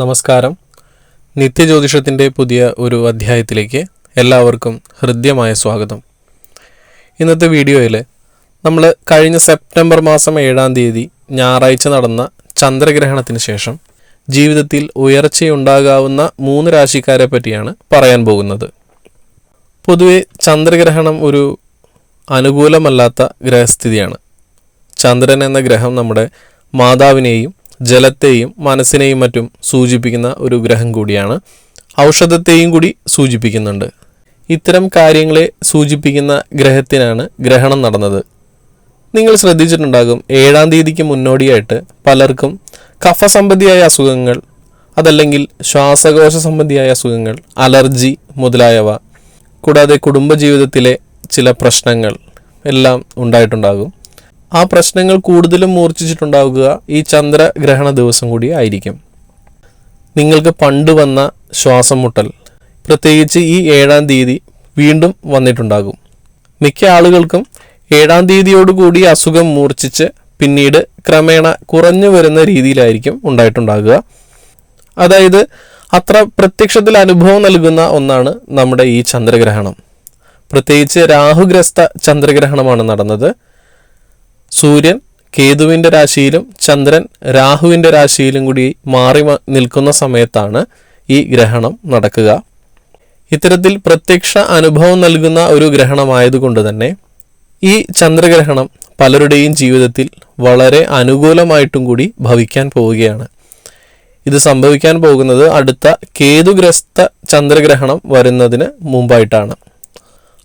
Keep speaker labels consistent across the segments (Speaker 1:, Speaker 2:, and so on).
Speaker 1: നമസ്കാരം. നിത്യജ്യോതിഷത്തിന്റെ പുതിയ ഒരു അധ്യായത്തിലേക്ക് എല്ലാവർക്കും ഹൃദ്യമായ സ്വാഗതം. ഇന്നത്തെ വീഡിയോയിൽ നമ്മൾ കഴിഞ്ഞ സെപ്റ്റംബർ മാസം ഏഴാം തീയതി ഞായറാഴ്ച നടന്ന ചന്ദ്രഗ്രഹണത്തിന് ശേഷം ജീവിതത്തിൽ ഉയർച്ചയുണ്ടാകാവുന്ന മൂന്ന് രാശിക്കാരെ പറ്റിയാണ് പറയാൻ പോകുന്നത്. പൊതുവെ ചന്ദ്രഗ്രഹണം ഒരു അനുകൂലമല്ലാത്ത ഗ്രഹസ്ഥിതിയാണ്. ചന്ദ്രൻ എന്ന ഗ്രഹം നമ്മുടെ മാതാവിനെയും ജലത്തെയും മനസ്സിനെയും മറ്റും സൂചിപ്പിക്കുന്ന ഒരു ഗ്രഹം കൂടിയാണ്. ഔഷധത്തെയും കൂടി സൂചിപ്പിക്കുന്നുണ്ട്. ഇത്തരം കാര്യങ്ങളെ സൂചിപ്പിക്കുന്ന ഗ്രഹത്തിനാണ് ഗ്രഹണം നടന്നത്. നിങ്ങൾ ശ്രദ്ധിച്ചിട്ടുണ്ടാകും ഏഴാം തീയതിക്ക് മുന്നോടിയായിട്ട് പലർക്കും കഫസംബന്ധിയായ അസുഖങ്ങൾ അതല്ലെങ്കിൽ ശ്വാസകോശ സംബന്ധിയായ അസുഖങ്ങൾ അലർജി മുതലായവ കൂടാതെ കുടുംബജീവിതത്തിലെ ചില പ്രശ്നങ്ങൾ എല്ലാം ഉണ്ടായിട്ടുണ്ടാകും. ആ പ്രശ്നങ്ങൾ കൂടുതലും മൂർച്ഛിച്ചിട്ടുണ്ടാവുക ഈ ചന്ദ്രഗ്രഹണ ദിവസം കൂടി ആയിരിക്കും. നിങ്ങൾക്ക് പണ്ട് വന്ന ശ്വാസം മുട്ടൽ പ്രത്യേകിച്ച് ഈ ഏഴാം തീയതി വീണ്ടും വന്നിട്ടുണ്ടാകും. മിക്ക ആളുകൾക്കും ഏഴാം തീയതിയോടുകൂടി അസുഖം മൂർച്ഛിച്ച് പിന്നീട് ക്രമേണ കുറഞ്ഞു വരുന്ന രീതിയിലായിരിക്കും ഉണ്ടായിട്ടുണ്ടാകുക. അതായത് അത്ര പ്രത്യക്ഷത്തിൽ അനുഭവം നൽകുന്ന ഒന്നാണ് നമ്മുടെ ഈ ചന്ദ്രഗ്രഹണം. പ്രത്യേകിച്ച് രാഹുഗ്രസ്ത ചന്ദ്രഗ്രഹണമാണ് നടന്നത്. സൂര്യൻ കേതുവിന്റെ രാശിയിലും ചന്ദ്രൻ രാഹുവിന്റെ രാശിയിലും കൂടി മാറി നിൽക്കുന്ന സമയത്താണ് ഈ ഗ്രഹണം നടക്കുക. ഇത്തരത്തിൽ പ്രത്യക്ഷ അനുഭവം നൽകുന്ന ഒരു ഗ്രഹണമായതുകൊണ്ട് തന്നെ ഈ ചന്ദ്രഗ്രഹണം പലരുടെയും ജീവിതത്തിൽ വളരെ അനുകൂലമായിട്ടും കൂടി ഭവിക്കാൻ പോവുകയാണ്. ഇത് സംഭവിക്കാൻ പോകുന്നത് അടുത്ത കേതുഗ്രസ്ത ചന്ദ്രഗ്രഹണം വരുന്നതിന് മുമ്പായിട്ടാണ്.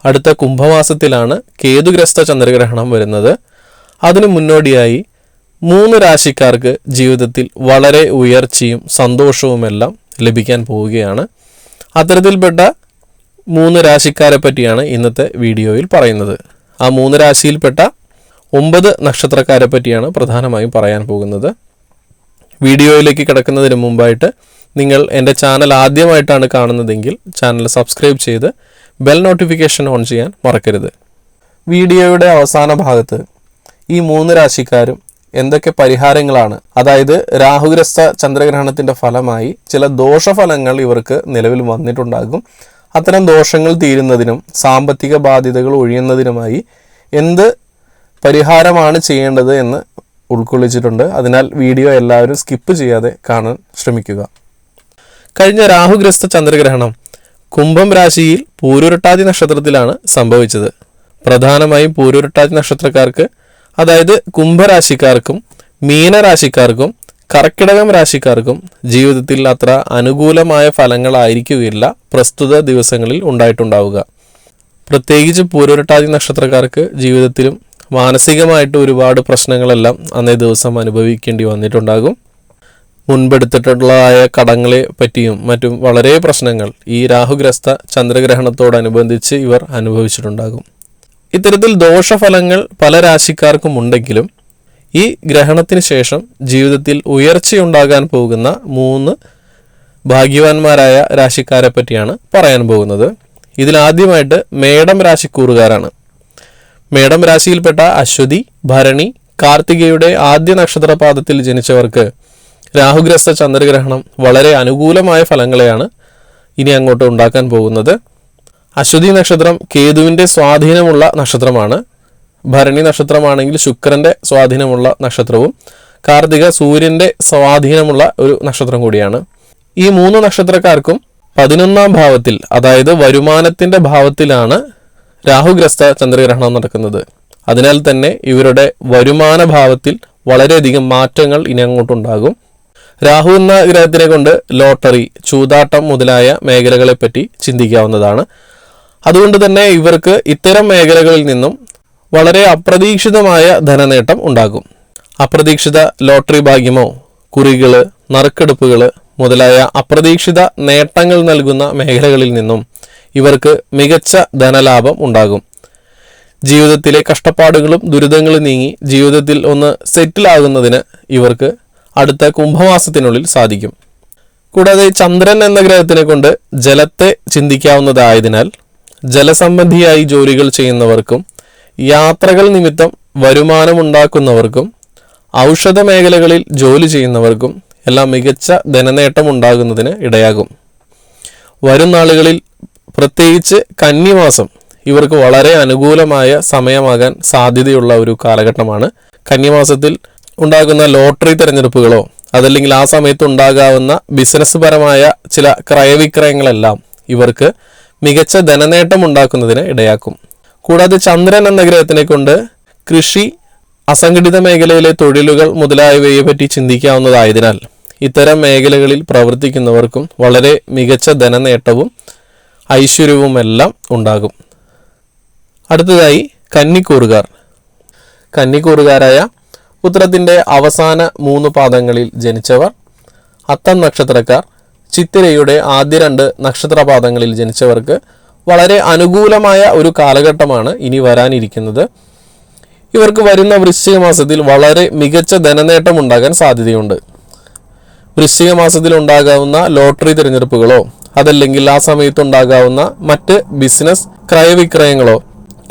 Speaker 1: അടുത്ത കുംഭമാസത്തിലാണ് കേതുഗ്രസ്ത ചന്ദ്രഗ്രഹണം വരുന്നത്. അതിനു മുന്നോടിയായി മൂന്ന് രാശിക്കാർക്ക് ജീവിതത്തിൽ വളരെ ഉയർച്ചയും സന്തോഷവുമെല്ലാം ലഭിക്കാൻ പോവുകയാണ്. അത്തരത്തിൽപ്പെട്ട മൂന്ന് രാശിക്കാരെ പറ്റിയാണ് ഇന്നത്തെ വീഡിയോയിൽ പറയുന്നത്. ആ മൂന്ന് രാശിയിൽപ്പെട്ട ഒമ്പത് നക്ഷത്രക്കാരെ പറ്റിയാണ് പ്രധാനമായും പറയാൻ പോകുന്നത്. വീഡിയോയിലേക്ക് കിടക്കുന്നതിന് മുമ്പായിട്ട് നിങ്ങൾ എന്റെ ചാനൽ ആദ്യമായിട്ടാണ് കാണുന്നതെങ്കിൽ ചാനൽ സബ്സ്ക്രൈബ് ചെയ്ത് ബെൽ നോട്ടിഫിക്കേഷൻ ഓൺ ചെയ്യാൻ മറക്കരുത്. വീഡിയോയുടെ അവസാന ഭാഗത്ത് ഈ മൂന്ന് രാശിക്കാരും എന്തൊക്കെ പരിഹാരങ്ങളാണ്? അതായത് രാഹുഗ്രസ്ത ചന്ദ്രഗ്രഹണത്തിന്റെ ഫലമായി ചില ദോഷഫലങ്ങൾ ഇവർക്ക് നിലവിൽ വന്നിട്ടുണ്ടാകും. അത്തരം ദോഷങ്ങൾ തീരുന്നതിനും സാമ്പത്തിക ബാധ്യതകൾ ഒഴിയുന്നതിനുമായി എന്ത് പരിഹാരമാണ് ചെയ്യേണ്ടത് എന്ന് ഉൾക്കൊള്ളിച്ചിട്ടുണ്ട്. അതിനാൽ വീഡിയോ എല്ലാവരും സ്കിപ്പ് ചെയ്യാതെ കാണാൻ ശ്രമിക്കുക. കഴിഞ്ഞ രാഹുഗ്രസ്ത ചന്ദ്രഗ്രഹണം കുംഭം രാശിയിൽ പൂരുരട്ടാതി നക്ഷത്രത്തിലാണ് സംഭവിച്ചത്. പ്രധാനമായും പൂരുരട്ടാതി നക്ഷത്രക്കാർക്ക് അതായത് കുംഭരാശിക്കാർക്കും മീനരാശിക്കാർക്കും കർക്കിടകം രാശിക്കാർക്കും ജീവിതത്തിൽ അത്ര അനുകൂലമായ ഫലങ്ങളായിരിക്കുകയില്ല പ്രസ്തുത ദിവസങ്ങളിൽ ഉണ്ടായിട്ടുണ്ടാവുക. പ്രത്യേകിച്ച് പൂരൊരട്ടാതി നക്ഷത്രക്കാർക്ക് ജീവിതത്തിലും മാനസികമായിട്ട് ഒരുപാട് പ്രശ്നങ്ങളെല്ലാം അന്നേ ദിവസം അനുഭവിക്കേണ്ടി വന്നിട്ടുണ്ടാകും. മുൻപെടുത്തിട്ടുള്ളതായ കടങ്ങളെ പറ്റിയും മറ്റും വളരെ പ്രശ്നങ്ങൾ ഈ രാഹുഗ്രസ്ത ചന്ദ്രഗ്രഹണത്തോടനുബന്ധിച്ച് ഇവർ അനുഭവിച്ചിട്ടുണ്ടാകും. ഇത്തരത്തിൽ ദോഷഫലങ്ങൾ പല രാശിക്കാർക്കും ഉണ്ടെങ്കിലും ഈ ഗ്രഹണത്തിന് ശേഷം ജീവിതത്തിൽ ഉയർച്ചയുണ്ടാകാൻ പോകുന്ന മൂന്ന് ഭാഗ്യവാന്മാരായ രാശിക്കാരെ പറ്റിയാണ് പറയാൻ പോകുന്നത്. ഇതിലാദ്യമായിട്ട് മേടം രാശിക്കൂറുകാരാണ്. മേടം രാശിയിൽപ്പെട്ട അശ്വതി ഭരണി കാർത്തികയുടെ ആദ്യ നക്ഷത്രപാദത്തിൽ ജനിച്ചവർക്ക് രാഹുഗ്രസ്ത ചന്ദ്രഗ്രഹണം വളരെ അനുകൂലമായ ഫലങ്ങളെയാണ് ഇനി അങ്ങോട്ട് ഉണ്ടാക്കാൻ പോകുന്നത്. അശ്വതി നക്ഷത്രം കേതുവിന്റെ സ്വാധീനമുള്ള നക്ഷത്രമാണ്. ഭരണി നക്ഷത്രമാണെങ്കിൽ ശുക്രന്റെ സ്വാധീനമുള്ള നക്ഷത്രവും കാർത്തിക സൂര്യന്റെ സ്വാധീനമുള്ള ഒരു നക്ഷത്രം കൂടിയാണ്. ഈ മൂന്ന് നക്ഷത്രക്കാർക്കും പതിനൊന്നാം ഭാവത്തിൽ അതായത് വരുമാനത്തിന്റെ ഭാവത്തിലാണ് രാഹുഗ്രസ്ത ചന്ദ്രഗ്രഹണം നടക്കുന്നത്. അതിനാൽ തന്നെ ഇവരുടെ വരുമാന ഭാവത്തിൽ വളരെയധികം മാറ്റങ്ങൾ ഇനി അങ്ങോട്ടുണ്ടാകും. രാഹു എന്ന ഗ്രഹത്തിനെ കൊണ്ട് ലോട്ടറി ചൂതാട്ടം മുതലായ മേഖലകളെപ്പറ്റി ചിന്തിക്കാവുന്നതാണ്. അതുകൊണ്ട് തന്നെ ഇവർക്ക് ഇത്തരം മേഖലകളിൽ നിന്നും വളരെ അപ്രതീക്ഷിതമായ ധനനേട്ടം ഉണ്ടാകും. അപ്രതീക്ഷിത ലോട്ടറി ഭാഗ്യമോ കുറികൾ നറുക്കെടുപ്പുകൾ മുതലായ അപ്രതീക്ഷിത നേട്ടങ്ങൾ നൽകുന്ന മേഖലകളിൽ നിന്നും ഇവർക്ക് മികച്ച ധനലാഭം ഉണ്ടാകും. ജീവിതത്തിലെ കഷ്ടപ്പാടുകളും ദുരിതങ്ങളും നീങ്ങി ജീവിതത്തിൽ ഒന്ന് സെറ്റിൽ ആകുന്നതിന് ഇവർക്ക് അടുത്ത കുംഭമാസത്തിനുള്ളിൽ സാധിക്കും. കൂടാതെ ചന്ദ്രൻ എന്ന ഗ്രഹത്തിനെ കൊണ്ട് ജലത്തെ ചിന്തിക്കാവുന്നതായതിനാൽ ജലസംബന്ധിയായി ജോലികൾ ചെയ്യുന്നവർക്കും യാത്രകൾ നിമിത്തം വരുമാനമുണ്ടാക്കുന്നവർക്കും ഔഷധ മേഖലകളിൽ ജോലി ചെയ്യുന്നവർക്കും എല്ലാം മികച്ച ധനനേട്ടം ഉണ്ടാകുന്നതിന് ഇടയാകും. വരും നാളുകളിൽ പ്രത്യേകിച്ച് കന്നിമാസം ഇവർക്ക് വളരെ അനുകൂലമായ സമയമാകാൻ സാധ്യതയുള്ള ഒരു കാലഘട്ടമാണ്. കന്നിമാസത്തിൽ ഉണ്ടാകുന്ന ലോട്ടറി തിരഞ്ഞെടുപ്പുകളോ അതല്ലെങ്കിൽ ആ സമയത്ത് ഉണ്ടാകാവുന്ന ബിസിനസ് പരമായ ചില ക്രയവിക്രയങ്ങളെല്ലാം ഇവർക്ക് മികച്ച ധനനേട്ടം ഉണ്ടാക്കുന്നതിന് ഇടയാക്കും. കൂടാതെ ചന്ദ്രൻ എന്ന ഗ്രഹത്തിനെ കൊണ്ട് കൃഷി അസംഘടിത മേഖലയിലെ തൊഴിലുകൾ മുതലായവയെ പറ്റി ചിന്തിക്കാവുന്നതായതിനാൽ ഇത്തരം മേഖലകളിൽ പ്രവർത്തിക്കുന്നവർക്കും വളരെ മികച്ച ധനനേട്ടവും ഐശ്വര്യവുമെല്ലാം ഉണ്ടാകും. അടുത്തതായി കന്നിക്കൂറുകാർ. കന്നിക്കൂറുകാരായ ഉത്തരത്തിന്റെ അവസാന മൂന്ന് പാദങ്ങളിൽ ജനിച്ചവർ അത്തം നക്ഷത്രക്കാർ ചിത്തിരയുടെ ആദ്യ രണ്ട് നക്ഷത്രപാദങ്ങളിൽ ജനിച്ചവർക്ക് വളരെ അനുകൂലമായ ഒരു കാലഘട്ടമാണ് ഇനി വരാനിരിക്കുന്നത്. ഇവർക്ക് വരുന്ന വൃശ്ചിക മാസത്തിൽ വളരെ മികച്ച ധനനേട്ടം ഉണ്ടാകാൻ സാധ്യതയുണ്ട്. വൃശ്ചിക മാസത്തിൽ ഉണ്ടാകാവുന്ന ലോട്ടറി തിരഞ്ഞെടുപ്പുകളോ അതല്ലെങ്കിൽ ആ സമയത്ത് ഉണ്ടാകാവുന്ന മറ്റ് ബിസിനസ് ക്രയവിക്രയങ്ങളോ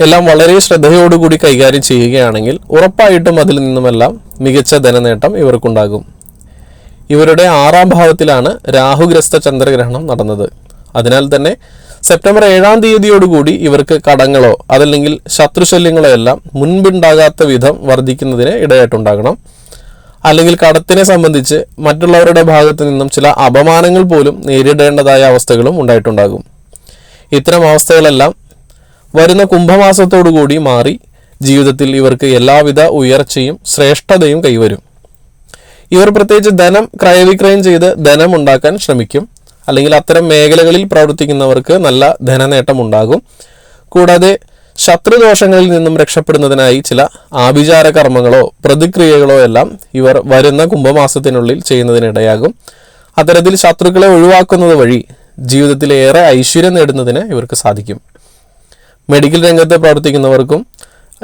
Speaker 1: എല്ലാം വളരെ ശ്രദ്ധയോടുകൂടി കൈകാര്യം ചെയ്യുകയാണെങ്കിൽ ഉറപ്പായിട്ടും അതിൽ നിന്നുമെല്ലാം മികച്ച ധനനേട്ടം ഇവർക്കുണ്ടാകും. ഇവരുടെ ആറാം ഭാവത്തിലാണ് രാഹുഗ്രസ്ത ചന്ദ്രഗ്രഹണം നടന്നത്. അതിനാൽ തന്നെ സെപ്റ്റംബർ ഏഴാം തീയതിയോടുകൂടി ഇവർക്ക് കടങ്ങളോ അതല്ലെങ്കിൽ ശത്രുശല്യങ്ങളോ എല്ലാം മുൻപുണ്ടാകാത്ത വിധം വർദ്ധിക്കുന്നതിന് ഇടയായിട്ടുണ്ടാകണം. അല്ലെങ്കിൽ കടത്തിനെ സംബന്ധിച്ച് മറ്റുള്ളവരുടെ ഭാഗത്തു നിന്നും ചില അപമാനങ്ങൾ പോലും നേരിടേണ്ടതായ അവസ്ഥകളും ഉണ്ടായിട്ടുണ്ടാകും. ഇത്തരം അവസ്ഥകളെല്ലാം വരുന്ന കുംഭമാസത്തോടുകൂടി മാറി ജീവിതത്തിൽ ഇവർക്ക് എല്ലാവിധ ഉയർച്ചയും ശ്രേഷ്ഠതയും കൈവരും. ഇവർ പ്രത്യേകിച്ച് ധനം ക്രയവിക്രയം ചെയ്ത് ധനം ഉണ്ടാക്കാൻ ശ്രമിക്കും. അല്ലെങ്കിൽ അത്തരം മേഖലകളിൽ പ്രവർത്തിക്കുന്നവർക്ക് നല്ല ധനനേട്ടം ഉണ്ടാകും. കൂടാതെ ശത്രുദോഷങ്ങളിൽ നിന്നും രക്ഷപ്പെടുന്നതിനായി ചില ആഭിചാര കർമ്മങ്ങളോ പ്രതിക്രിയകളോ എല്ലാം ഇവർ വരുന്ന കുംഭമാസത്തിനുള്ളിൽ ചെയ്യുന്നതിനിടയാകും. അത്തരത്തിൽ ശത്രുക്കളെ ഒഴിവാക്കുന്നത് വഴി ജീവിതത്തിലേറെ ഐശ്വര്യം നേടുന്നതിന് ഇവർക്ക് സാധിക്കും. മെഡിക്കൽ രംഗത്ത് പ്രവർത്തിക്കുന്നവർക്കും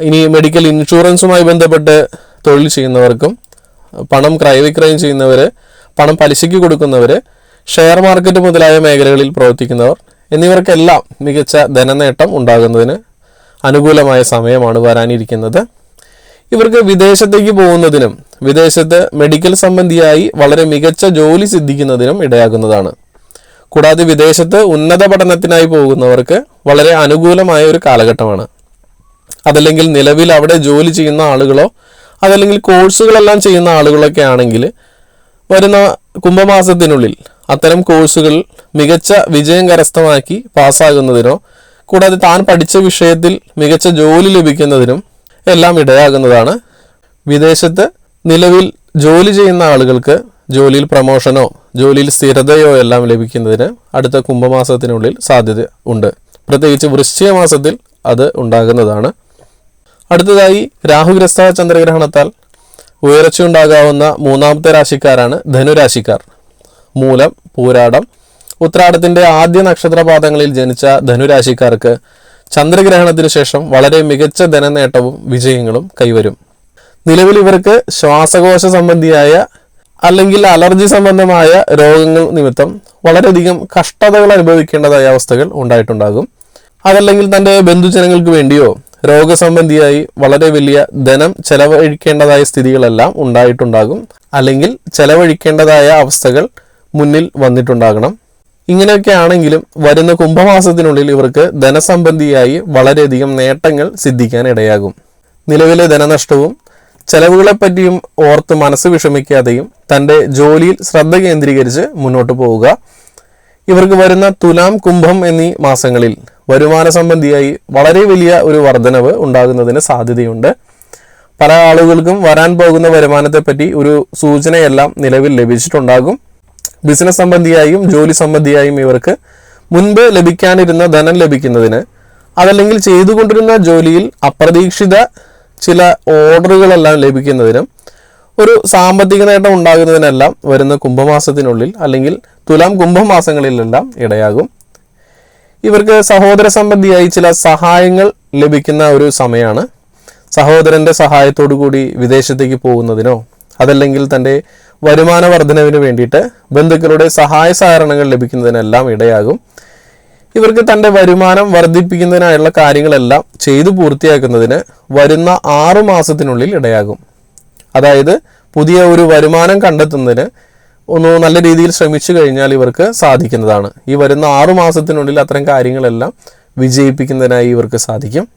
Speaker 1: ഇനി മെഡിക്കൽ ഇൻഷുറൻസുമായി ബന്ധപ്പെട്ട് തൊഴിൽ ചെയ്യുന്നവർക്കും പണം ക്രയവിക്രയം ചെയ്യുന്നവർ പണം പലിശയ്ക്ക് കൊടുക്കുന്നവർ ഷെയർ മാർക്കറ്റ് മുതലായ മേഖലകളിൽ പ്രവർത്തിക്കുന്നവർ എന്നിവർക്കെല്ലാം മികച്ച ധനനേട്ടം ഉണ്ടാകുന്നതിന് അനുകൂലമായ സമയമാണ് വരാനിരിക്കുന്നത്. ഇവർക്ക് വിദേശത്തേക്ക് പോകുന്നതിനും വിദേശത്ത് മെഡിക്കൽ സംബന്ധിയായി വളരെ മികച്ച ജോലി സിദ്ധിക്കുന്നതിനും ഇടയാകുന്നതാണ്. കൂടാതെ വിദേശത്ത് ഉന്നത പഠനത്തിനായി പോകുന്നവർക്ക് വളരെ അനുകൂലമായ ഒരു കാലഘട്ടമാണ്. അതല്ലെങ്കിൽ നിലവിൽ അവിടെ ജോലി ചെയ്യുന്ന ആളുകളോ അതല്ലെങ്കിൽ കോഴ്സുകളെല്ലാം ചെയ്യുന്ന ആളുകളൊക്കെ ആണെങ്കിൽ വരുന്ന കുംഭമാസത്തിനുള്ളിൽ അത്തരം കോഴ്സുകൾ മികച്ച വിജയം കരസ്ഥമാക്കി പാസ്സാകുന്നതിനോ കൂടാതെ താൻ പഠിച്ച വിഷയത്തിൽ മികച്ച ജോലി ലഭിക്കുന്നതിനും എല്ലാം ഇടയാകുന്നതാണ്. വിദേശത്ത് നിലവിൽ ജോലി ചെയ്യുന്ന ആളുകൾക്ക് ജോലിയിൽ പ്രമോഷനോ ജോലിയിൽ സ്ഥിരതയോ എല്ലാം ലഭിക്കുന്നതിന് അടുത്ത കുംഭമാസത്തിനുള്ളിൽ സാധ്യത ഉണ്ട്. പ്രത്യേകിച്ച് വൃശ്ചിക മാസത്തിൽ അത് ഉണ്ടാകുന്നതാണ്. അടുത്തതായി രാഹുഗ്രസ്ത ചന്ദ്രഗ്രഹണത്താൽ ഉയർച്ചയുണ്ടാകാവുന്ന മൂന്നാമത്തെ രാശിക്കാരാണ് ധനുരാശിക്കാർ. മൂലം പൂരാടം. ഉത്രാടത്തിന്റെ ആദ്യ നക്ഷത്രപാദങ്ങളിൽ ജനിച്ച ധനുരാശിക്കാർക്ക് ചന്ദ്രഗ്രഹണത്തിന് ശേഷം വളരെ മികച്ച ധനനേട്ടവും വിജയങ്ങളും കൈവരും. നിലവിൽ ഇവർക്ക് ശ്വാസകോശ സംബന്ധിയായ അല്ലെങ്കിൽ അലർജി സംബന്ധമായ രോഗങ്ങൾ നിമിത്തം വളരെയധികം കഷ്ടതകൾ അനുഭവിക്കേണ്ടതായ അവസ്ഥകൾ ഉണ്ടായിട്ടുണ്ടാകും. അതല്ലെങ്കിൽ തന്റെ ബന്ധുജനങ്ങൾക്ക് വേണ്ടിയോ രോഗസംബന്ധിയായി വളരെ വലിയ ധനം ചെലവഴിക്കേണ്ടതായ സ്ഥിതികളെല്ലാം ഉണ്ടായിട്ടുണ്ടാകും. അല്ലെങ്കിൽ ചെലവഴിക്കേണ്ടതായ അവസ്ഥകൾ മുന്നിൽ വന്നിട്ടുണ്ടാകണം. ഇങ്ങനെയൊക്കെ ആണെങ്കിലും വരുന്ന കുംഭമാസത്തിനുള്ളിൽ ഇവർക്ക് ധനസംബന്ധിയായി വളരെയധികം നേട്ടങ്ങൾ സിദ്ധിക്കാൻ ഇടയാകും. നിലവിലെ ധനനഷ്ടവും ചെലവുകളെപ്പറ്റിയും ഓർത്ത് മനസ്സ് വിഷമിക്കാതെയും തന്റെ ജോലിയിൽ ശ്രദ്ധ കേന്ദ്രീകരിച്ച് മുന്നോട്ട് പോവുക. ഇവർക്ക് വരുന്ന തുലാം കുംഭം എന്നീ മാസങ്ങളിൽ വരുമാന സംബന്ധിയായി വളരെ വലിയ ഒരു വർധനവ് ഉണ്ടാകുന്നതിന് സാധ്യതയുണ്ട്. പല ആളുകൾക്കും വരാൻ പോകുന്ന വരുമാനത്തെപ്പറ്റി ഒരു സൂചനയെല്ലാം നിലവിൽ ലഭിച്ചിട്ടുണ്ടാകും. ബിസിനസ് സംബന്ധിയായും ജോലി സംബന്ധിയായും ഇവർക്ക് മുൻപ് ലഭിക്കാനിരുന്ന ധനം ലഭിക്കുന്നതിന് അതല്ലെങ്കിൽ ചെയ്തുകൊണ്ടിരുന്ന ജോലിയിൽ അപ്രതീക്ഷിത ചില ഓർഡറുകളെല്ലാം ലഭിക്കുന്നതിനും ഒരു സാമ്പത്തിക നേട്ടം ഉണ്ടാകുന്നതിനെല്ലാം വരുന്ന കുംഭമാസത്തിനുള്ളിൽ അല്ലെങ്കിൽ തുലാം കുംഭമാസങ്ങളിലെല്ലാം ഇടയാകും. ഇവർക്ക് സഹോദര സംബന്ധിയായി ചില സഹായങ്ങൾ ലഭിക്കുന്ന ഒരു സമയമാണ് സഹോദരന്റെ സഹായത്തോടു കൂടി വിദേശത്തേക്ക് പോകുന്നതിനോ അതല്ലെങ്കിൽ തന്റെ വരുമാന വർധനവിന് വേണ്ടിയിട്ട് ബന്ധുക്കളുടെ സഹായ സഹകരണങ്ങൾ ലഭിക്കുന്നതിനെല്ലാം ഇടയാകും. ഇവർക്ക് തന്റെ വരുമാനം വർദ്ധിപ്പിക്കുന്നതിനായുള്ള കാര്യങ്ങളെല്ലാം ചെയ്തു പൂർത്തിയാക്കുന്നതിന് വരുന്ന ആറു മാസത്തിനുള്ളിൽ ഇടയാകും. അതായത് പുതിയ ഒരു വരുമാനം കണ്ടെത്തുന്നതിന് ഒന്ന് നല്ല രീതിയിൽ ശ്രമിച്ചു കഴിഞ്ഞാൽ ഇവർക്ക് സാധിക്കുന്നതാണ്. ഈ വരുന്ന ആറു മാസത്തിനുള്ളിൽ അത്തരം കാര്യങ്ങളെല്ലാം വിജയിപ്പിക്കുന്നതിനായി ഇവർക്ക് സാധിക്കും.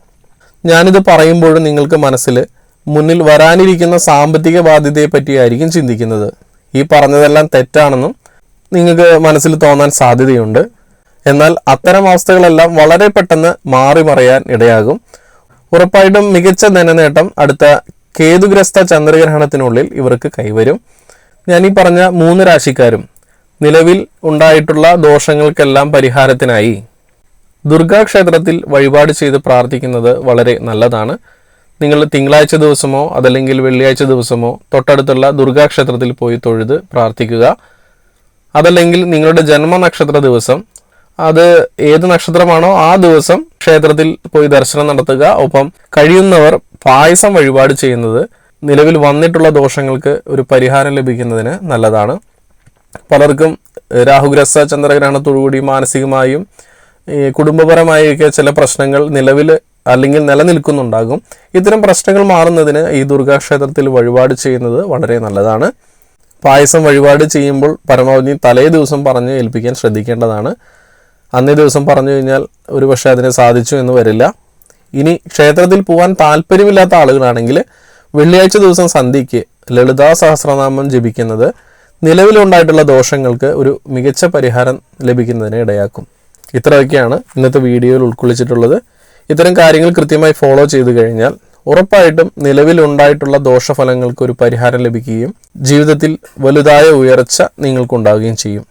Speaker 1: ഞാനിത് പറയുമ്പോഴും നിങ്ങൾക്ക് മനസ്സിൽ മുന്നിൽ വരാനിരിക്കുന്ന സാമ്പത്തിക ബാധ്യതയെ പറ്റിയായിരിക്കും ചിന്തിക്കുന്നത്. ഈ പറഞ്ഞതെല്ലാം തെറ്റാണെന്നും നിങ്ങൾക്ക് മനസ്സിൽ തോന്നാൻ സാധ്യതയുണ്ട്. എന്നാൽ അത്തരം അവസ്ഥകളെല്ലാം വളരെ പെട്ടെന്ന് മാറി മറയാൻ ഇടയാകും. ഉറപ്പായിട്ടും മികച്ച ധനനേട്ടം അടുത്ത കേതുഗ്രസ്ത ചന്ദ്രഗ്രഹണത്തിനുള്ളിൽ ഇവർക്ക് കൈവരും. ഞാൻ ഈ പറഞ്ഞ മൂന്ന് രാശിക്കാരും നിലവിൽ ഉണ്ടായിട്ടുള്ള ദോഷങ്ങൾക്കെല്ലാം പരിഹാരത്തിനായി ദുർഗാക്ഷേത്രത്തിൽ വഴിപാട് ചെയ്ത് പ്രാർത്ഥിക്കുന്നത് വളരെ നല്ലതാണ്. നിങ്ങൾ തിങ്കളാഴ്ച ദിവസമോ അതല്ലെങ്കിൽ വെള്ളിയാഴ്ച ദിവസമോ തൊട്ടടുത്തുള്ള ദുർഗാക്ഷേത്രത്തിൽ പോയി തൊഴുത് പ്രാർത്ഥിക്കുക. അതല്ലെങ്കിൽ നിങ്ങളുടെ ജന്മ നക്ഷത്ര ദിവസം അത് ഏത് നക്ഷത്രമാണോ ആ ദിവസം ക്ഷേത്രത്തിൽ പോയി ദർശനം നടത്തുക. ഒപ്പം കഴിയുന്നവർ പായസം വഴിപാട് ചെയ്യുന്നത് നിലവിൽ വന്നിട്ടുള്ള ദോഷങ്ങൾക്ക് ഒരു പരിഹാരം ലഭിക്കുന്നതിന് നല്ലതാണ്. പലർക്കും രാഹുഗ്രസ്ത ചന്ദ്രഗ്രഹണത്തോടുകൂടി മാനസികമായും കുടുംബപരമായൊക്കെ ചില പ്രശ്നങ്ങൾ നിലവിൽ അല്ലെങ്കിൽ നിലനിൽക്കുന്നുണ്ടാകും. ഇത്തരം പ്രശ്നങ്ങൾ മാറുന്നതിന് ഈ ദുർഗാക്ഷേത്രത്തിൽ വഴിപാട് ചെയ്യുന്നത് വളരെ നല്ലതാണ്. പായസം വഴിപാട് ചെയ്യുമ്പോൾ പരമാവധി തലേ ദിവസം പറഞ്ഞ് ഏൽപ്പിക്കാൻ ശ്രദ്ധിക്കേണ്ടതാണ്. അന്നേ ദിവസം പറഞ്ഞു കഴിഞ്ഞാൽ ഒരു അതിനെ അതിന് സാധിച്ചു എന്ന് വരില്ല. ഇനി ക്ഷേത്രത്തിൽ പോകാൻ താല്പര്യമില്ലാത്ത ആളുകളാണെങ്കിൽ വെള്ളിയാഴ്ച ദിവസം സന്ധ്യയ്ക്ക് ലളിതാ സഹസ്രനാമം ജപിക്കുന്നത് നിലവിലുണ്ടായിട്ടുള്ള ദോഷങ്ങൾക്ക് ഒരു മികച്ച പരിഹാരം ലഭിക്കുന്നതിന് ഇടയാക്കും. ഇത്രയൊക്കെയാണ് ഇന്നത്തെ വീഡിയോയിൽ ഉൾക്കൊള്ളിച്ചിട്ടുള്ളത്. ഇത്തരം കാര്യങ്ങൾ കൃത്യമായി ഫോളോ ചെയ്തു കഴിഞ്ഞാൽ ഉറപ്പായിട്ടും നിലവിലുണ്ടായിട്ടുള്ള ദോഷഫലങ്ങൾക്ക് ഒരു പരിഹാരം ലഭിക്കുകയും ജീവിതത്തിൽ വലുതായ ഉയർച്ച നിങ്ങൾക്കുണ്ടാവുകയും ചെയ്യും.